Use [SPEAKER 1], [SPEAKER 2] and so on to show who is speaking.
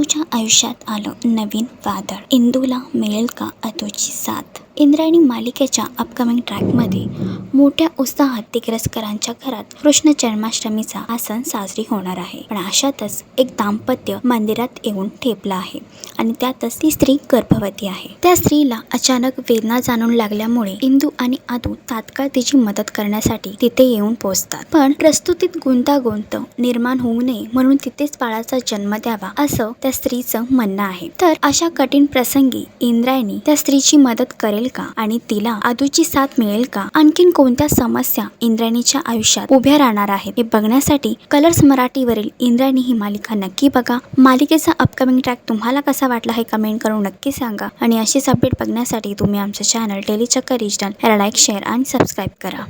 [SPEAKER 1] इंदूच्या आयुष्यात आलं नवीन वादळ. इंदूला मिळेल का अतूची साथ? इंद्रायणी मालिकेच्या अपकमिंग ट्रॅकमध्ये मोठ्या उत्साहात तिग्रसकरांच्या घरात कृष्ण जन्माष्टमीचा हा सण साजरी होणार आहे. पण अशातच एक दाम्पत्य मंदिरात येऊन ठेपलं आहे आणि त्यातच ती स्त्री गर्भवती आहे. त्या स्त्रीला अचानक वेदना जाणून लागल्यामुळे इंदू आणि आदू तात्काळ तिची मदत करण्यासाठी तिथे येऊन पोहोचतात. पण प्रस्तुतीत गुंतागुंत निर्माण होऊ नये म्हणून तिथेच बाळाचा जन्म द्यावा असं त्या स्त्रीचं म्हणणं आहे. तर अशा कठीण प्रसंगी इंद्रायणी त्या स्त्रीची मदत करेल का? आणि तिला आदूची साथ मिळेल का? आणखीन कोणत्या समस्या इंद्रायणीच्या आयुष्यात उभ्या राहणार आहेत? हे बघण्यासाठी कलर्स मराठीवरील इंद्रायणी ही मालिका नक्की बघा. मालिकेचा अपकमिंग ट्रॅक तुम्हाला कसा वाटला हे कमेंट करून नक्की सांगा. आणि अशीच अपडेट बघण्यासाठी तुम्ही आमचं चॅनल डेली चक्कर रिजनल याला लाईक शेअर आणि सबस्क्राईब करा.